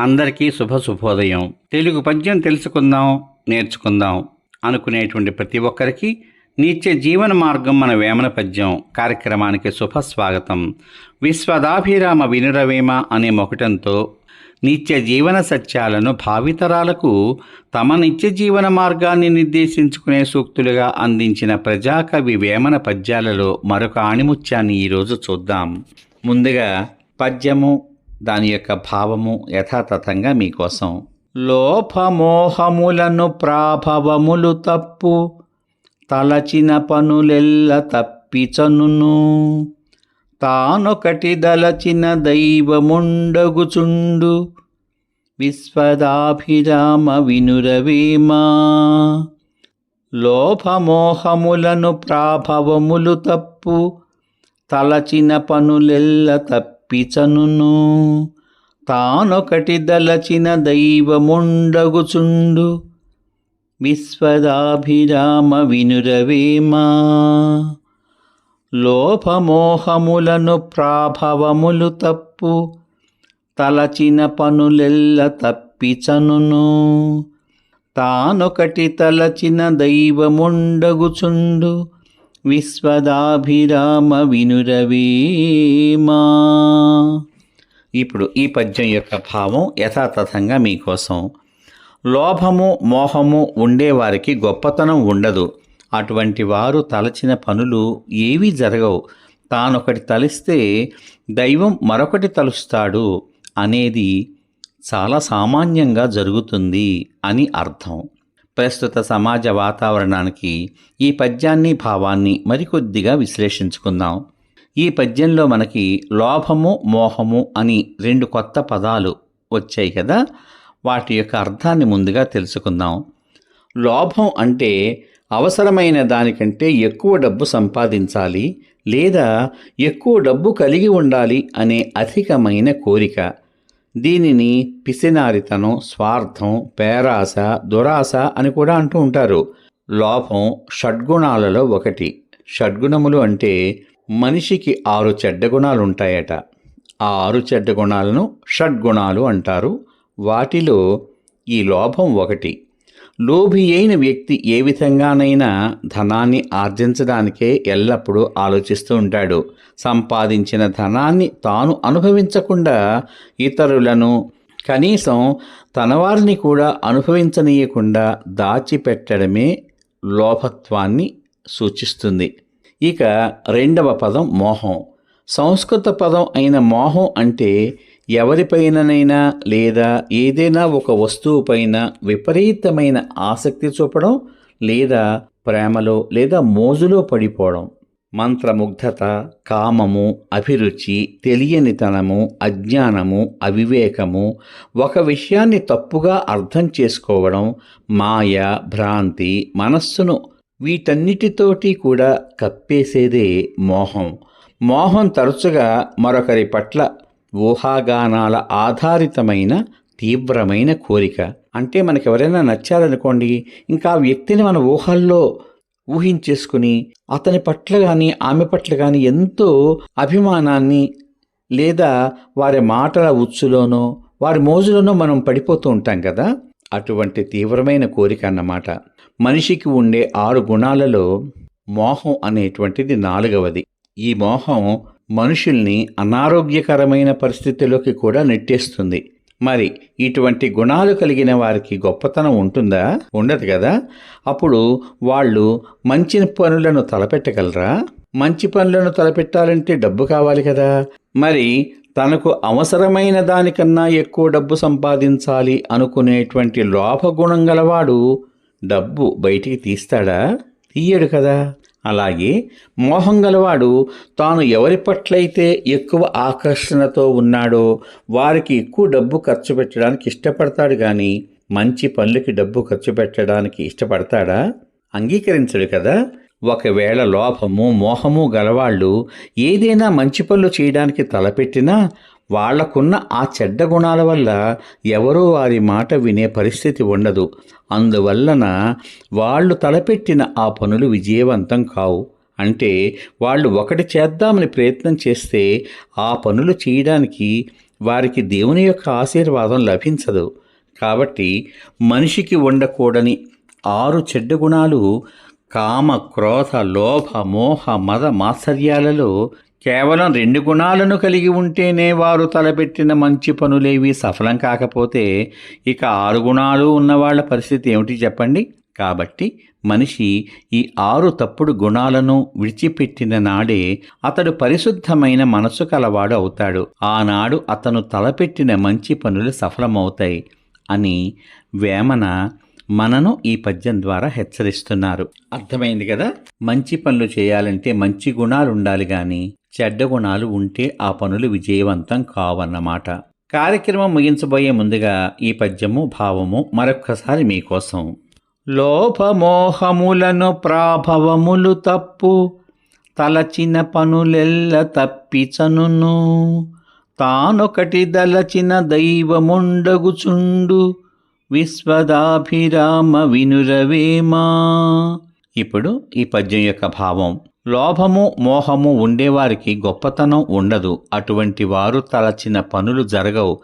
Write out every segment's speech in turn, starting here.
అందరికీ శుభ శుభోదయం తెలుగు పద్యం తెలుసుకుందాం నేర్చుకుందాం అనుకునేటువంటి ప్రతి ఒక్కరికి నిత్య జీవన మార్గం మన వేమన పద్యం కార్యక్రమానికి శుభ స్వాగతం విశ్వదాభిరామ వినురవేమ అనే మొకటంతో నిత్య జీవన సత్యాలను భావితరాలకు తమ నిత్య జీవన మార్గాన్ని నిర్దేశించుకునే సూక్తులుగా అందించిన ప్రజాకవి వేమన పద్యాలలో మరొక ఆణిముత్యాన్ని ఈరోజు చూద్దాం. ముందుగా పద్యము దాని యొక్క భావము యథాతథంగా మీకోసం. లోపమోహములను ప్రాభవములు తప్పు తలచిన పనులెల్ల తప్పిచనును. తానొకటి దలచిన దైవముండగుచుండు విశ్వదాభిరామ వినురవేమా. లోపమోహములను ప్రాభవములు తప్పు తలచిన పనులెల్ల తప్పిచనును తానొకటి దలచిన దైవముండగుచుండు. విశ్వదాభిరామ వినురవేమా. లోపమోహములను ప్రాభవములు తప్పు. తలచిన పనులెల్ల తప్పిచనును తానొకటి తలచిన దైవముండగుచుండు. విశ్వదాభిరామ వినురవేమా ఇప్పుడు ఈ పద్యం యొక్క భావం యథాతథంగా మీకోసం. లోభము మోహము ఉండేవారికి గొప్పతనం ఉండదు. అటువంటి వారు తలచిన పనులు ఏవీ జరగవు. తానొకటి తలిస్తే దైవం మరొకటి తలుస్తాడు అనేది చాలా సామాన్యంగా జరుగుతుంది అని అర్థం. ప్రస్తుత సమాజ వాతావరణానికి ఈ పద్యాన్ని భావాన్ని మరికొద్దిగా విశ్లేషించుకుందాం. ఈ పద్యంలో మనకి లోభము మోహము అని రెండు కొత్త పదాలు వచ్చాయి కదా? వాటి యొక్క అర్థాన్ని ముందుగా తెలుసుకుందాం. లోభం అంటే అవసరమైన దానికంటే ఎక్కువ డబ్బు సంపాదించాలి లేదా ఎక్కువ డబ్బు కలిగి ఉండాలి అనే అధికమైన కోరిక. దీనిని పిసినారితనం స్వార్థం పేరాస దురాశ అని కూడా అంటూ ఉంటారు. లోభం షడ్గుణాలలో ఒకటి. షడ్గుణములు అంటే మనిషికి ఆరు చెడ్డ గుణాలు ఉంటాయట ఆ ఆరు చెడ్డ గుణాలను షడ్గుణాలు అంటారు. వాటిలో ఈ లోభం ఒకటి. లోభి అయిన వ్యక్తి ఏ విధంగానైనా ధనాన్ని ఆర్జించడానికే ఎల్లప్పుడూ ఆలోచిస్తూ ఉంటాడు. సంపాదించిన ధనాన్ని తాను అనుభవించకుండా ఇతరులను కనీసం తనవారిని కూడా అనుభవించనీయకుండా దాచిపెట్టడమే లోభత్వాన్ని సూచిస్తుంది. ఇక రెండవ పదం మోహం. సంస్కృత పదం అయిన మోహం అంటే ఎవరిపైననైనా లేదా ఏదైనా ఒక వస్తువుపైన విపరీతమైన ఆసక్తి చూపడం లేదా ప్రేమలో లేదా మోజులో పడిపోవడం. మంత్రముగ్ధత కామము అభిరుచి తెలియనితనము అజ్ఞానము అవివేకము ఒక విషయాన్ని తప్పుగా అర్థం చేసుకోవడం మాయ భ్రాంతి మనస్సును వీటన్నిటితోటి కూడా కప్పేసేదే మోహం. మోహం తరచుగా మరొకరి పట్ల ఊహాగానాల ఆధారితమైన తీవ్రమైన కోరిక. అంటే మనకు ఎవరైనా నచ్చారనుకోండి ఇంకా ఆ వ్యక్తిని మన ఊహల్లో ఊహించేసుకుని అతని పట్ల కానీ ఆమె పట్ల కానీ ఎంతో అభిమానాన్ని లేదా వారి మాటల ఉచ్చులోనో వారి మోజులోనో మనం పడిపోతూ ఉంటాం కదా? అటువంటి తీవ్రమైన కోరిక అన్నమాట. మనిషికి ఉండే ఆరు గుణాలలో మోహం అనేటువంటిది నాలుగవది. ఈ మోహం మనుషుల్ని అనారోగ్యకరమైన పరిస్థితిలోకి కూడా నెట్టేస్తుంది. మరి ఇటువంటి గుణాలు కలిగిన వారికి గొప్పతనం ఉంటుందా? ఉండదు కదా. అప్పుడు వాళ్ళు మంచి పనులను తలపెట్టగలరా? మంచి పనులను తలపెట్టాలంటే డబ్బు కావాలి కదా. మరి తనకు అవసరమైన దానికన్నా ఎక్కువ డబ్బు సంపాదించాలి అనుకునేటువంటి లోపగుణం గలవాడు డబ్బు బయటికి తీస్తాడా? తీయడు కదా. అలాగే మోహం గలవాడు తాను ఎవరి పట్లయితే ఎక్కువ ఆకర్షణతో ఉన్నాడో వారికి ఎక్కువ డబ్బు ఖర్చు పెట్టడానికి ఇష్టపడతాడు కానీ మంచి పనులకి డబ్బు ఖర్చు పెట్టడానికి ఇష్టపడతాడా? అంగీకరించడు కదా. ఒకవేళ లోభము మోహము గలవాళ్ళు ఏదైనా మంచి పనులు చేయడానికి తలపెట్టినా వాళ్ళకున్న ఆ చెడ్డ గుణాల వల్ల ఎవరూ వారి మాట వినే పరిస్థితి ఉండదు. అందువలన వాళ్ళు తలపెట్టిన ఆ పనులు విజయవంతం కావు. అంటే వాళ్ళు ఒకటి చేద్దామని ప్రయత్నం చేస్తే ఆ పనులు చేయడానికి వారికి దేవుని యొక్క ఆశీర్వాదం లభించదు. కాబట్టి మనిషికి ఉండకూడని ఆరు చెడ్డ గుణాలు కామ క్రోధ లోభ మోహ మద మాత్సర్యాలలో కేవలం రెండు గుణాలను కలిగి ఉంటేనే వారు తలపెట్టిన మంచి పనులేవి సఫలం కాకపోతే ఇక ఆరు గుణాలు ఉన్నవాళ్ళ పరిస్థితి ఏమిటి చెప్పండి? కాబట్టి మనిషి ఈ ఆరు తప్పుడు గుణాలను విడిచిపెట్టిన నాడే అతడు పరిశుద్ధమైన మనసు కలవాడు అవుతాడు. ఆనాడు అతను తలపెట్టిన మంచి పనులు సఫలమవుతాయి అని వేమన మనను ఈ పద్యం ద్వారా హెచ్చరిస్తున్నారు. అర్థమైంది కదా? మంచి పనులు చేయాలంటే మంచి గుణాలు ఉండాలి కానీ చెడ్డ గుణాలు ఉంటే ఆ పనులు విజయవంతం కావన్నమాట. కార్యక్రమం ముగించబోయే ముందుగా ఈ పద్యము భావము మరొక్కసారి మీకోసం. లోభమోహములను ప్రాభవములు తప్పు తలచిన పనులెల్ల తప్పిచనును. తానొకటి దలచిన దైవముండగుచుండు విశ్వదాభిరామ వినురవేమా. ఇప్పుడు ఈ పద్యం యొక్క భావం. లోభము మోహము ఉండేవారికి గొప్పతనం ఉండదు. అటువంటి వారు తలచిన పనులు జరగవు.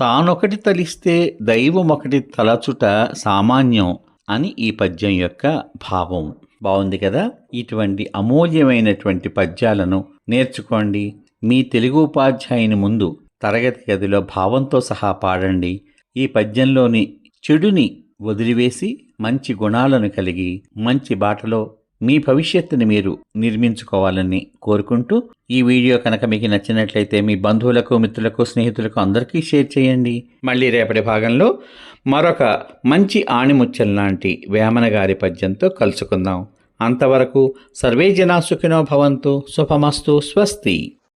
తానొకటి తలిస్తే దైవం ఒకటి తలచుట సామాన్యం అని ఈ పద్యం యొక్క భావం. బాగుంది కదా? ఇటువంటి అమూల్యమైనటువంటి పద్యాలను నేర్చుకోండి. మీ తెలుగు ఉపాధ్యాయుని ముందు తరగతి గదిలో భావంతో సహా పాడండి. ఈ పద్యంలోని చెడుని వదిలివేసి మంచి గుణాలను కలిగి మంచి బాటలో మీ భవిష్యత్తుని మీరు నిర్మించుకోవాలని కోరుకుంటూ ఈ వీడియో కనుక మీకు నచ్చినట్లయితే మీ బంధువులకు మిత్రులకు స్నేహితులకు అందరికీ షేర్ చేయండి. మళ్ళీ రేపటి భాగంలో మరొక మంచి ఆణిముత్యం లాంటి వేమన గారి పద్యంతో కలుసుకుందాం. అంతవరకు సర్వే జనా సుఖినో భవంతు. శుభమస్తు. స్వస్తి.